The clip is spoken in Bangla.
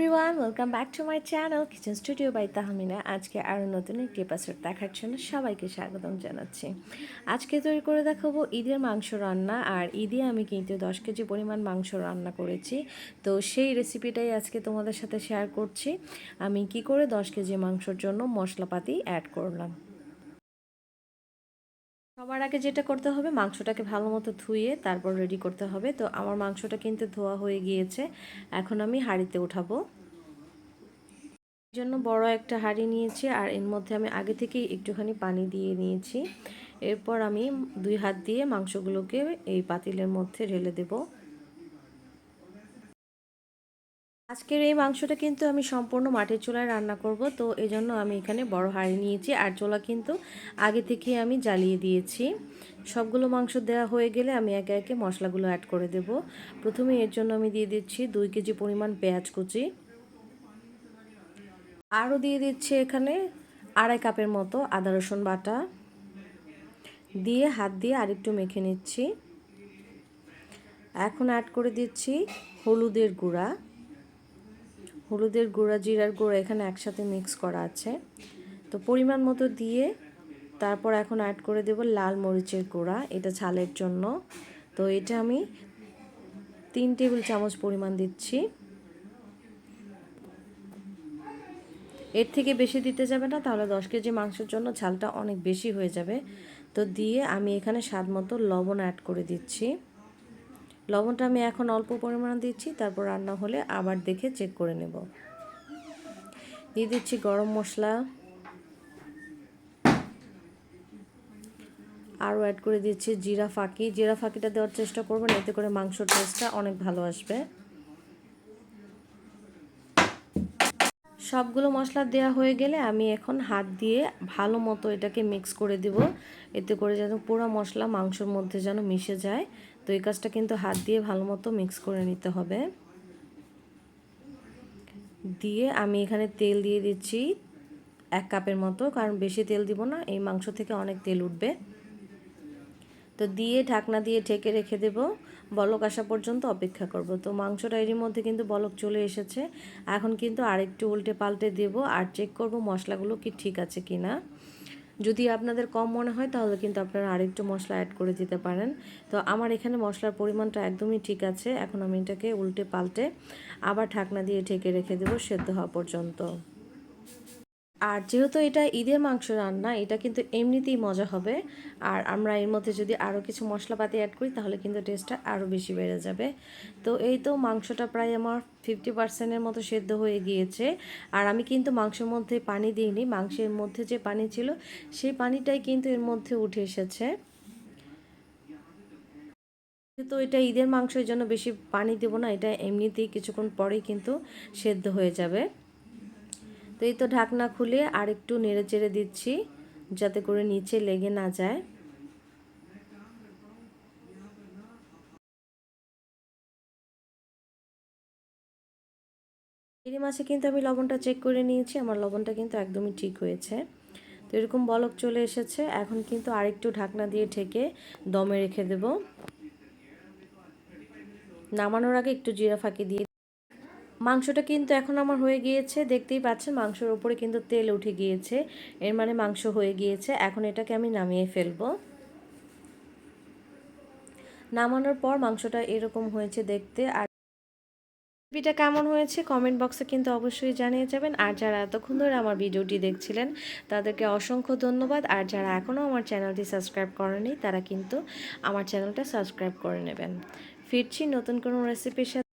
Everyone welcome back to my channel kitchen studio by Tahmina আজকে আরও নতুন একটি এপিসোড দেখার জন্য সবাইকে স্বাগতম জানাচ্ছি। আজকে তৈরি করে দেখাবো ঈদের মাংস রান্না, আর ঈদে আমি কিন্তু দশ কেজি পরিমাণ মাংস রান্না করেছি। তো সেই রেসিপিটাই আজকে তোমাদের সাথে শেয়ার করছি। আমি কি করে দশ কেজি মাংসর জন্য মশলাপাতি অ্যাড করলাম। সবার আগে যেটা করতে হবে, মাংসটাকে ভালো মতো ধুয়ে তারপর রেডি করতে হবে। তো আমার মাংসটা কিন্তু ধোয়া হয়ে গিয়েছে। এখন আমি হাঁড়িতে উঠাবো। জন্য বড় একটা হাঁড়ি নিয়েছি আর এর মধ্যে আমি আগে থেকেই একটুখানি পানি দিয়ে নিয়েছি। এরপর আমি দুই হাত দিয়ে মাংসগুলোকে এই পাতিলের মধ্যে ঢেলে দেবো। আজকের এই মাংসটা কিন্তু আমি সম্পূর্ণ মাটির চুলায় রান্না করব, তো এই জন্য আমি এখানে বড় হাঁড়ি নিয়েছি আর চোলা কিন্তু আগে থেকে আমি জ্বালিয়ে দিয়েছি। সবগুলো মাংস দেওয়া হয়ে গেলে আমি একে একে মশলাগুলো অ্যাড করে দেব। প্রথমে এর জন্য আমি দিয়ে দিচ্ছি দুই কেজি পরিমাণ পেঁয়াজ কুচি। আরও দিয়ে দিচ্ছি এখানে আড়াই কাপের মতো আদা রসুন বাটা। দিয়ে হাত দিয়ে আরেকটু মেখে নিচ্ছি। এখন অ্যাড করে দিচ্ছি হলুদের গুঁড়া। হলুদের গুঁড়া, জিরার গুঁড়া এখানে একসাথে মিক্স করা আছে। তো পরিমাণ মতো দিয়ে তারপর এখন অ্যাড করে দেব লাল মরিচের গুঁড়া, এটা ঝালের জন্য। তো এটা আমি তিন টেবিল চামচ পরিমাণ দিচ্ছি। এর থেকে বেশি দিতে যাবে না, তাহলে দশ কেজি মাংসের জন্য ঝালটা অনেক বেশি হয়ে যাবে। তো দিয়ে আমি এখানে স্বাদ মতো লবণ অ্যাড করে দিচ্ছি। লবণটা আমি এখন অল্প পরিমাণ দিচ্ছি, তারপর রান্না হলে আবার দেখে চেক করে নেব। দিয়ে দিচ্ছি গরম মশলা। আরও অ্যাড করে দিচ্ছি জিরা ফাঁকি। জিরা ফাঁকিটা দেওয়ার চেষ্টা করবেন, এতে করে মাংসর টেস্টটা অনেক ভালো আসবে। সবগুলো মশলা দেওয়া হয়ে গেলে আমি এখন হাত দিয়ে ভালো মতো এটাকে মিক্স করে দেব। এতে করে যেন পুরো মশলা মাংসর মধ্যে যেন মিশে যায়। তো এই কাজটা কিন্তু হাত দিয়ে ভালো মতো মিক্স করে নিতে হবে। দিয়ে আমি এখানে তেল দিয়ে দিচ্ছি এক কাপের মতো, কারণ বেশি তেল দিব না, এই মাংস থেকে অনেক তেল উঠবে। তো দিয়ে ঢাকনা দিয়ে ঢেকে রেখে দেব। বলক আসা পর্যন্ত অপেক্ষা করব। তো মাংসটা এরই মধ্যে কিন্তু বলক চলে এসেছে। এখন কিন্তু আরেকটু উল্টে পাল্টে দেব আর চেক করব মশলাগুলো কি ঠিক আছে কি না যদি আপনাদের কম মনে হয় তাহলে কিন্তু আপনারা আরেকটু মশলা অ্যাড করে দিতে পারেন। তো আমার এখানে মশলার পরিমাণটা একদমই ঠিক আছে। এখন আমি এটাকে উল্টে পাল্টে আবার ঢাকনা দিয়ে ঢেকে রেখে দেবো সেদ্ধ হওয়া পর্যন্ত। আর যেহেতু এটা ঈদের মাংস রান্না, এটা কিন্তু এমনিতেই মজা হবে। আর আমরা এর মধ্যে যদি আরও কিছু মশলাপাতি অ্যাড করি, তাহলে কিন্তু টেস্টটা আরও বেশি বেড়ে যাবে। তো এই তো মাংসটা প্রায় আমার ফিফটি পার্সেন্টের মতো সেদ্ধ হয়ে গিয়েছে। আর আমি কিন্তু মাংসের মধ্যে পানি দিইনি। মাংসের মধ্যে যে পানি ছিল, সেই পানিটাই কিন্তু এর মধ্যে উঠে এসেছে। তো এটা ঈদের মাংসের জন্য বেশি পানি দেবো না, এটা এমনিতেই কিছুক্ষণ পরেই কিন্তু সেদ্ধ হয়ে যাবে। তো এই তো ঢাকনা খুলে আর একটু নেড়ে চেড়ে দিচ্ছি, যাতে করে নিচে লেগে না যায়। এরই মাছে কিন্তু আমি লবণটা চেক করে নিয়েছি, আমার লবণটা কিন্তু একদমই ঠিক হয়েছে। তো এরকম বলক চলে এসেছে, এখন কিন্তু আরেকটু ঢাকনা দিয়ে ঠেকে দমে রেখে দেব। নামানোর আগে একটু জিরা ফাঁকি দিয়ে মাংসটা কিন্তু এখন আমার হয়ে গিয়েছে, দেখতেই পাচ্ছেন মাংসের ওপরে কিন্তু তেল উঠে গিয়েছে। এর মানে মাংস হয়ে গিয়েছে, এখন এটাকে আমি নামিয়ে ফেলব। নামানোর পর মাংসটা এরকম হয়েছে দেখতে। আর রেসিপিটা কেমন হয়েছে কমেন্ট বক্সে কিন্তু অবশ্যই জানিয়ে যাবেন। আর যারা এতক্ষণ ধরে আমার ভিডিওটি দেখছিলেন, তাদেরকে অসংখ্য ধন্যবাদ। আর যারা এখনও আমার চ্যানেলটি সাবস্ক্রাইব করেনি তারা কিন্তু আমার চ্যানেলটা সাবস্ক্রাইব করে নেবেন। ফিরছি নতুন কোনো রেসিপির সাথে।